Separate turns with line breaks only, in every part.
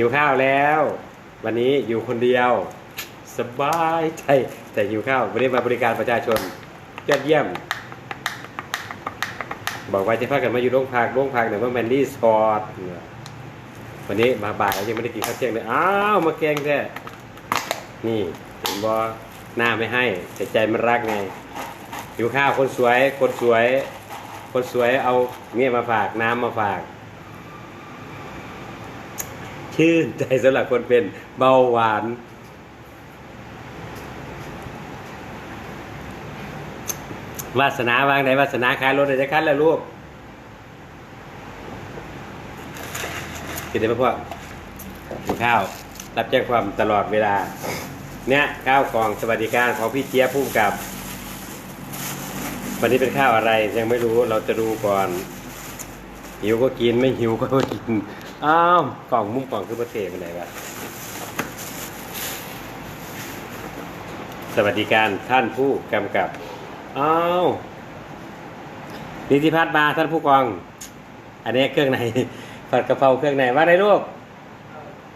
หิวข้าวแล้ว วันนี้อยู่คนเดียว สบายใจแต่หิวข้าววันนี้มาบริการประชาชนยอดเยี่ยม บอกว่าจะพากันมาอยู่โรงพักโรงพักเนี่ยว่าแมนดี้สปอร์ตวันนี้มาบ่ายแล้วยังไม่ได้กินข้าวเที่ยงเลยอ้าวมาแกงแท้นี่เห็นบอหน้าไม่ให้แต่ใจมันรักไงหิวข้าวคนสวยคนสวย คนสวยเอาเนี่ยมาฝากน้ำมาฝาก ชื่นใจสำหรับคนเป็นเบาหวาน วาสนาวางไหนวาสนาขายรถเลยจะคันแล้วลูกกินได้ไหมพวกกินข้าว รับแจ้งความตลอดเวลา เนี่ยข้าวกองสวัสดิการของพี่เจี๊ยบผู้กำกับ วันนี้เป็นข้าวอะไรยังไม่รู้เราจะดูก่อน หิวก็กินไม่หิวก็กิน อ้าวกล่องมุ้งกล่องคือประเทศเป็นไหนวะสวัสดิการท่านผู้กำกับอ้าวนิติพัฒน์มาท่านผู้กอง อันนี้เครื่องในผัดกะเพราเครื่องในว่าไรลูก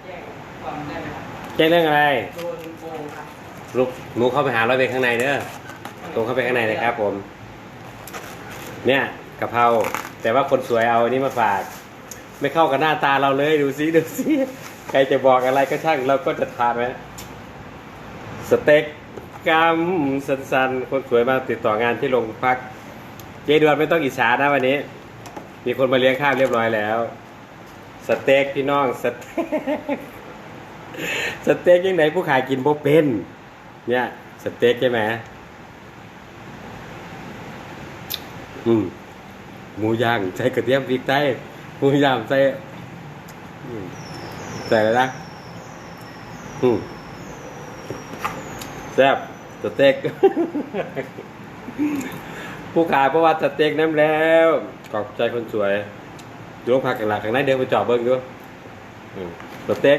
แจ้งความได้ไหมครับ
แจ้งเรื่องอะไร
โดนโกงครับ
ลูกหนูเข้าไปหาร้อยเวรข้างในเด้อตรงเข้าไปข้างในเลยครับผม เนี่ยกะเพราแต่ว่าคนสวยเอาอันนี้มาฝาก ไม่เข้ากับหน้าตาเราเลยดูซิดูซิใครจะบอกอะไรก็ช่างเราก็จะทานไหมสเต็กกำสันๆ คนสวยมาติดต่องานที่โรงพัก เจดวนไม่ต้องอิจฉานะวันนี้ มีคนมาเลี้ยงข้าวเรียบร้อยแล้ว สเต็กพี่น้องสเต็กสเต็กยังไงผู้ขายกินบ่เป็น เนี่ยสเต็กใช่ไหมอืมหมูย่างใส่กระเทียมพริกไทย หมูยางใส่ใส่อะไรนะอืมแซ่บสเต็ก ผู้ขายเพราะว่าสเต็กน้ำแล้วขอบใจคนสวยดูโรงพักกันหลักข้างในเดินไปจอบเบิ้งดูอืมสเต็ก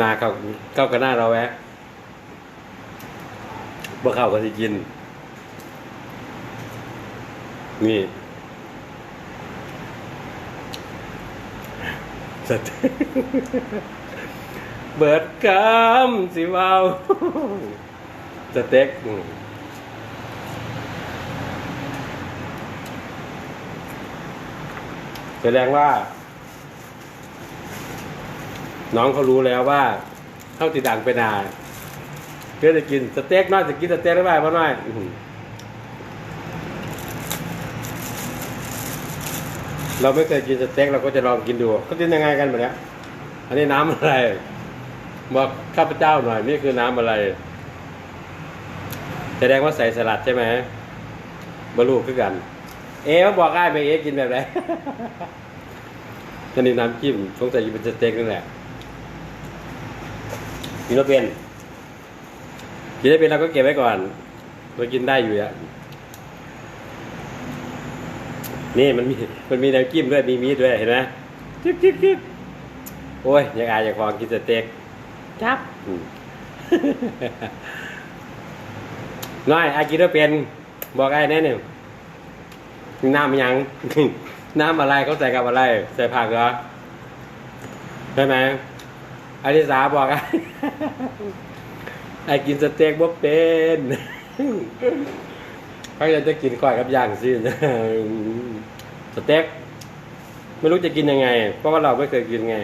นาเข้าเข้ากับหน้าเราแวะบ่เข้าก็สิกิน นี่ สเต็กเบิดกำสิเว้าสเต็กแสดงว่า น้องเขารู้แล้วว่าเข้าติดดังไปนานเพื่อจะกินสเต็กน้อยจะกินสเต็กได้ไหมพ่อน้อยอื้อหือ เราไม่เคยกินสเต็กเราก็จะลองกินดูเขากินยังไงกันแบบเนี้ยอันนี้น้ำอะไรบอกข้าพเจ้าหน่อยนี่คือน้ำอะไร แสดงว่าใส่สลัดใช่ไหมบรรลุคือกัน เอ๊บอกได้ไหมเอ๊กินแบบไหนอันนี้น้ำจิ้มสงสัยจะเป็นสเต็กนั่นแหละกินไม่เป็นกินได้เป็นเราก็เก็บไว้ก่อนเรากินได้อยู่อะ นี่มันมีมันมีน้ำจิ้มด้วยมีมีดด้วยเห็นไหมจิ๊บจิ๊บจิ๊บโอ้ยอยากอายอยากฟองกินสเต็กจับอืมน้อยอากินได้เป็นบอกไอ้แน่หนึ่งน้ำยัง น้ำอะไรเขาใส่กับอะไร ใส่ผักเหรอใช่ไหมอลิสาบอกไอ้ไอ้กินสเต็กบ่เป็น เขาอยากจะกินก้อยกับย่างสิสเต็กไม่รู้จะกินยังไง เพราะว่าเราไม่เคยกินไง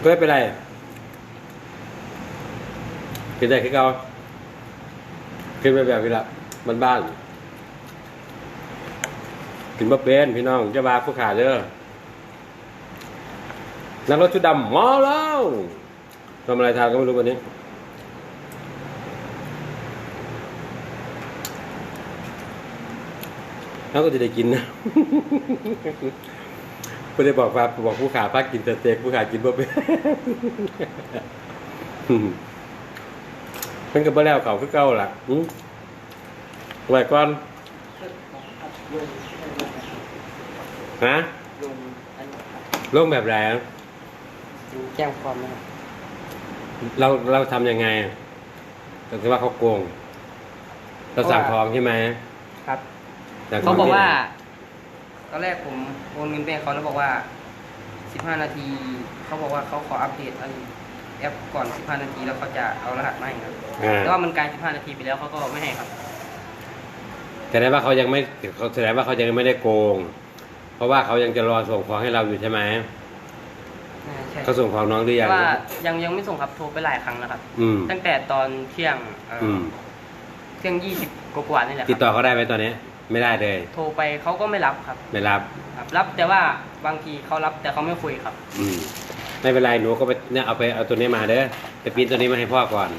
ก็ไม่เป็นไรกินได้คือเขากินไปแบบนี้ละมันบ้านกินบ่เป็นพี่น้องจะมาผู้ขาเด้อนักรถชุดดำมาแล้วทำอะไรทานก็ไม่รู้วันนี้ เขาก็จะได้กินนะไม่ได้บอกว่าบอกผู้ขาพักกินแต่เต็กผู้ขากินบ่เป็นเพิ่นก็บ่แล้วเขาคือเก่าล่ะอืมไว้ก่อน
ลง
ฮะ
ลงอันนี้ครับ
ลงแบบไหนอะ
แจ้งความนะครับ
เราเราทำยังไงก็คือว่าเขาโกงเราสั่งทองใช่ไหม
ครับ
สั่งท
เขา
ง
บอก
ที่ไหน
ว่าอนแรกผมโอนเงินไปให้เขาแล้วบอกว่า 15 นาที เขาบอกว่าเขาขออัปเดตอันแอปก่อน 15 นาทีแล้วเขาจะเอารหัสมาให้ครับ
อ่า
แต่ว่ามันกลาย 15 นาทีไปแล้วเขาก็ไม่ให้ครับ
แสดงว่าเขายังไม่เขาแสดงว่าเขายังไม่ได้โกง เพราะว่าเขายังจะรอส่งของให้เราอยู่ใช่ไหม
น่าใช่
เขาส่งของน้องหรือยัง
ว่ายังยังไม่ส่งครับโทรไปหลายครั้งแล้วครับ
อืม
ตั้งแต่ตอนเที่ยงเอ่ออ
อืม
เที่ยง20กว่าๆนี่แหละค
ติด
รับ
ต่อเขาได้ไหมตอนนี้ ไม่ได้เลย
โทรไปเขาก็ไม่รับครับ
ไม่รับ
ครับ รับแต่ว่าบางทีเขารับแต่เขาไม่คุยครับ
อืมไม่เป็นไรหนูก็ไปเนี่ยเอาไปเอาตัวนี้มาเด้อไปปริ้นตัวนี้มาให้พ่อก่อน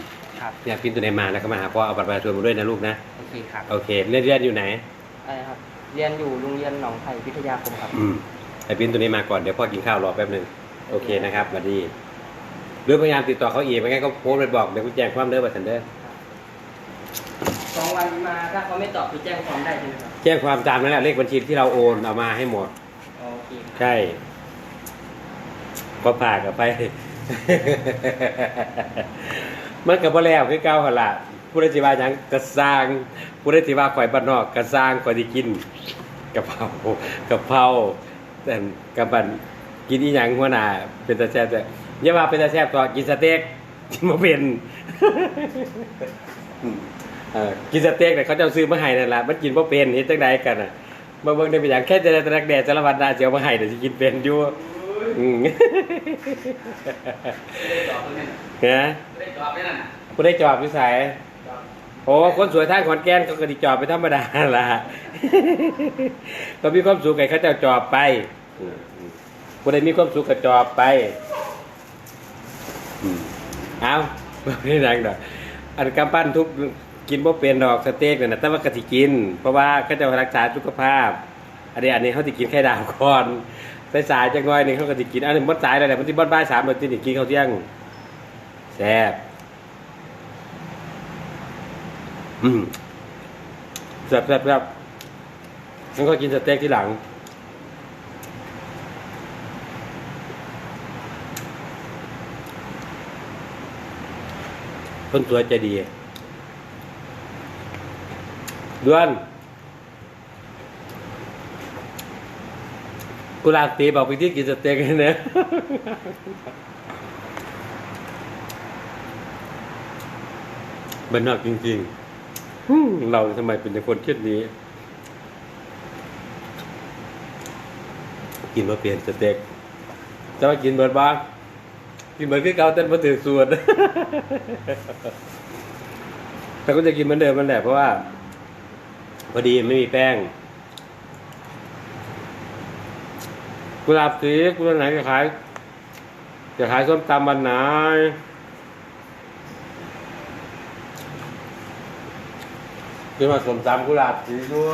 ครับ
เนี่ยปริ้นตัวนี้มาแล้วก็มาหาพ่อเอาบัตรประชาชนมาด้วยนะลูกนะ
โอเคครับ
โอเคเรียนเรียนอยู่ไหน
อะไรครับ เรียนอยู่โรงเรียนหนองไผ่พิทยาคมครับ
อืมไปปริ้นตัวนี้มาก่อนเดี๋ยวพ่อกินข้าวรอแป๊บหนึ่งโอเคนะครับสวัสดีหรือพยายามติดต่อเขาอีกไม่งั้นก็โพสต์ไปบอกเดี๋ยวกูแจ้งความเด้อบัตรเด้อ
สองวันมาถ้าเขาไม่ตอบคือแจ้งความได้ใช่ไหมครับ
แจ้งความตามนั่นแหละเลขบัญชีที่เราโอนเอามาให้หมด
โอเคครับ
ใช่ก็ผ่ากกับไป มันกับพ่แล้วคือเก้าหนละผู้ใดสิว่าหยังกระสร้างผู้ใดสิว่าข่อยบ้านนอกกระสร้างข่อยที่กินกะเพรากะเพราแต่กับบันกินอีหยังหัวหน้าเป็นตาแซ่บแต่อย่าว่าเป็นตาแซ่บตัวกินสเต็กกินบ่เป็นเออ กินสเต็กเนี่ยเขาจะเอาซื้อมาให้นั่นแหละมันกินบ่เป็นเฮ็ดจังไดกันอะมาเบิ่งได้เป็นอย่างแค่จะได้ตรักแดดสารวัตรดาเสียวมาให้เดี๋ยวสิกินเป็นอยู่อืม
ได้ตอบเลย
นะ
ได้ตอบได้นั่นน่ะ
ผู้ได้จอบวิสัยโอ้คนสวยท่างขอนแก่นเขาก็สิจอบไปธรรมดาล่ะก็มีความสุขไงเขาจะจอบไปผู้ใดมีความสุขก็จอบไปเอาไม่ได้ดังดอกอันกำปั้นทุบ กินบ่เป็นดอกสเต็กเนี่ยนะแต่ว่ากะสิกิน เพราะว่าเขาจะรักษาสุขภาพ อันนี้อันนี้เขาจะกินไข่ดาวก่อนสายๆจังน้อยหนึงเขาก็จะกินอันนี้มันสายแล้วแหละมันที่บ้านบ่ายสามนาทีนี่กินข้าวเที่ยงแซ่บอืมแซ่บแซ่บแซ่บงั้นก็กินสเต็กที่หลังคนสวยใจดี ดวนกุหลาบตีบอกไปที่กินสเต็กให้เนอะบันนอกจริงๆ เราทำไมเป็นคนเช่นนี้ กินมาเปลี่ยนสเต็กจะมากินเบิร์ดบ้างกินเหมือนคือเกาเต้นมาถือส่วน แต่ก็จะกินเหมือนเดิมมันแหละเพราะว่า พอดีไม่มีแป้งกุหลาบสีกุหลาบไหนจะขายจะขายส้มตำวันไหนคือมาส้มตำกุหลาบสีชัว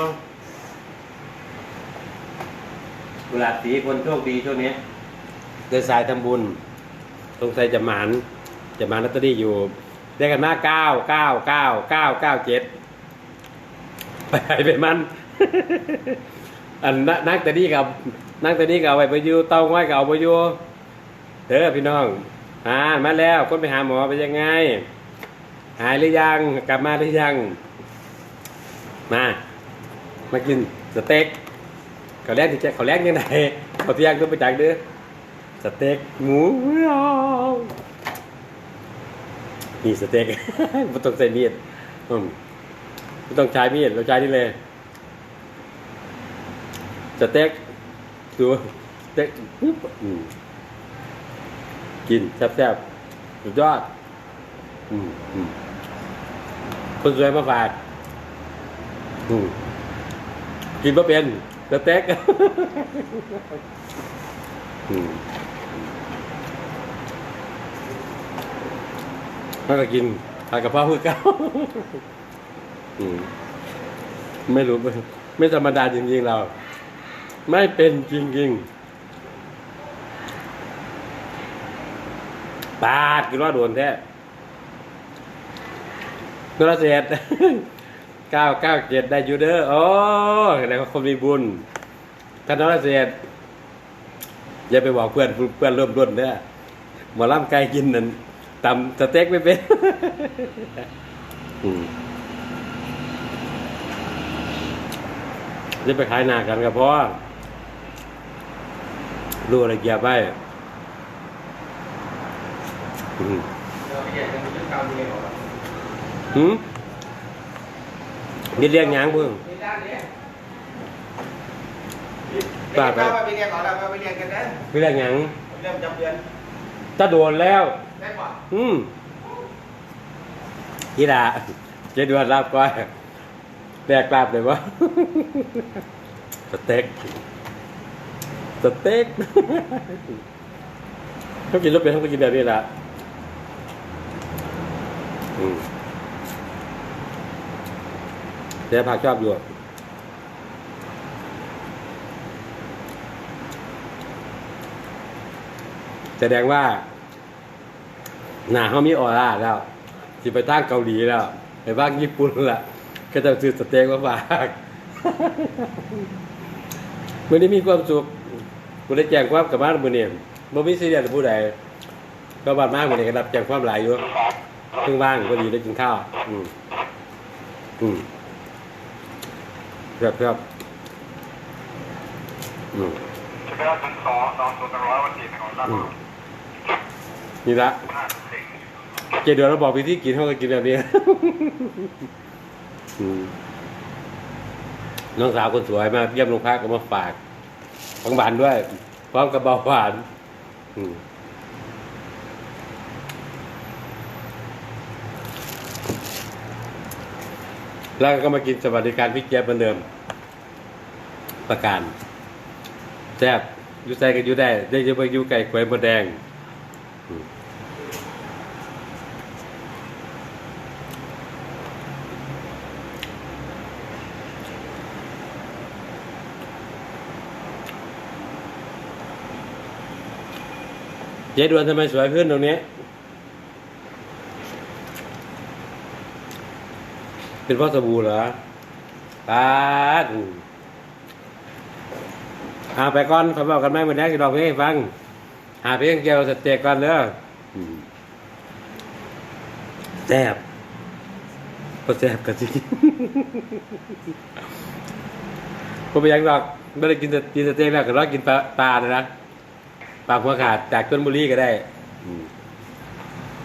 กุหลาบสีคนโชคดีช่วงนี้เดินสายทำบุญสงสัยจะหมานจะหมานลอตเตอรี่อยู่ ได้กันมาเก้าเก้าเก้าเก้าเก้าเจ็ด ไปไหนไปมัน อันนักแต่นี่กับนักแต่นี่กับเอาไปไปอยู่เตาง่อยกับเอาไปอยู่เด้อพี่น้องอ่ามาแล้วคนไปหาหมอไปยังไง หายหรือยังกลับมาหรือยัง มา มากินสเต็กเขาแรกที่จะเขาแรกยังไงเขาเที่ยงก็ไปจักเด้อสเต็กหมูนี่สเต็กไม่ต้องใส่มีดอืม ไม่ต้องใช้มีดเราใช้นี่เลยสเต็กดูสเต็กปุ๊บอืมกินแซ่บๆสุดยอดอืมอืมคนสวยมาฝากอืมกินมาเป็นสเต็กอืมมันก็กินผัดกะเพราคือเก่า อืม ไม่รู้ ไม่ธรรมดาจริงๆเรา ไม่เป็นจริงๆปาดกินว่าโดนแท้นรเศษเก้าเก้าเจ็ดได้ยูเดอร์โอ้แล้วก็คนมีบุญท่านนรเศษอย่าไปบอกเพื่อนเพื่อนเริ่มรุ่นเด้อหมอล่ำไก่กินนั่นตำสเต็กไม่เป็น อืมจะไปขายหนากันกับเพราะว่ารู้อะไรเกียบไว้อืม
เราไปเรียนกันเรื่องการเรียนหรอ
หืมนี่เรียกหยังเพิ่ง
ในด้านนี้
บ้าไป
ไปเรียนก่อนแล้วไปเรียนกันนะ
ไม่เรียกหยัง
เริ่มจำเดือน
ถ้าโดนแล้ว
ได้ป่ะ
อืมกีฬาเจะดวนรับก้อย แบกลาบเลยวะสเต็กสเต็กเขากินรถเป็นเขาก็กินแบบนี้แหละแต่ผักชอบอยู่แสดงว่า หนาเขามีออร่าแล้วสิไปตั้งเกาหลีแล้ว ไปบ้างญี่ปุ่นละ ก็จะซื้อสเต็กมาฝากมื่อนี้มีความสุขกูได้แจ้งความกับบ้านมื่อนี้บ่มีซีเรียสกับผู้ใดก็บ้านมากมื่อนี้ก็รับแจ้งความหลายอยู่เพิ่งว่างพอดีได้กินข้าว อืมอืมครับครับอืม
นี่
ละเจเดือนเราบอกวิธีกินเขาก็กินแบบนี้ น้องสาวคนสวยมาเยี่ยมโรงพักก็มาฝากของบานด้วย พร้อมกับเบาหวานแล้วก็มากินสวัสดิการพี่เจี๊ยบเหมือนเดิม ประการแซ่บอยูใส่กันยู่ได้ ได้อยูไปอยูไก่กล้วยมดแดง เจ๊ดวนทำไมสวยขึ้นตรงนี้ เป็นเพราะสบู่เหรอปาดเอาไปก่อนเขาบอกกันไหมวันนี้จะลองเพลงฟัง หาเพลงเกี่ยวสเต็กก่อนเด้อแซ่บก็แซ่บกันสิผมไปยังหรอกไม่ได้กินกินสเต็กแล้วก็รอกินปลาปลาเลยนะ ปากหัวขาดจากต้นบุรีก็ได้อืม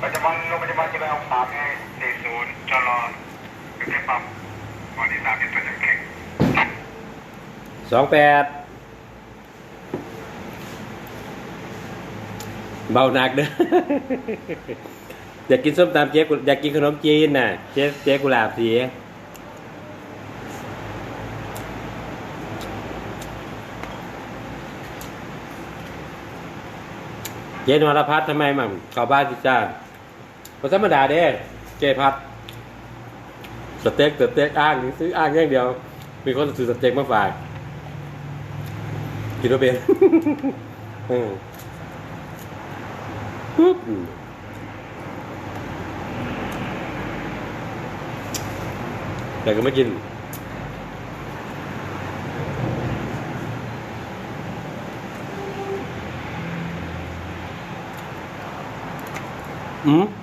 ปัจจุบันโรงพยาบาลจะได้เอาสามให้สี่ศูนย์จรอเป็นแค่ปั๊มวันที่สามเป็นตัวจำแข็ง
สองแปดเบาหนักเด้อ อยากกินส้มตำเจ๊กุอยากกินขนมจีนน่ะเจ๊เจ๊กุหลาบสี เจ๊นวรพัฒน์ทำไมมั่งเข้าบ้านจิจ้าเพราะธรรมดาเด้เจ๊พัดสเต็กสเต็กอ้างซื้ออ้างอย่างเดียว มีคนซื้อสเต็กมาฝากกินว่าเป็นปุ๊บแต่ก็ไม่กิน อืม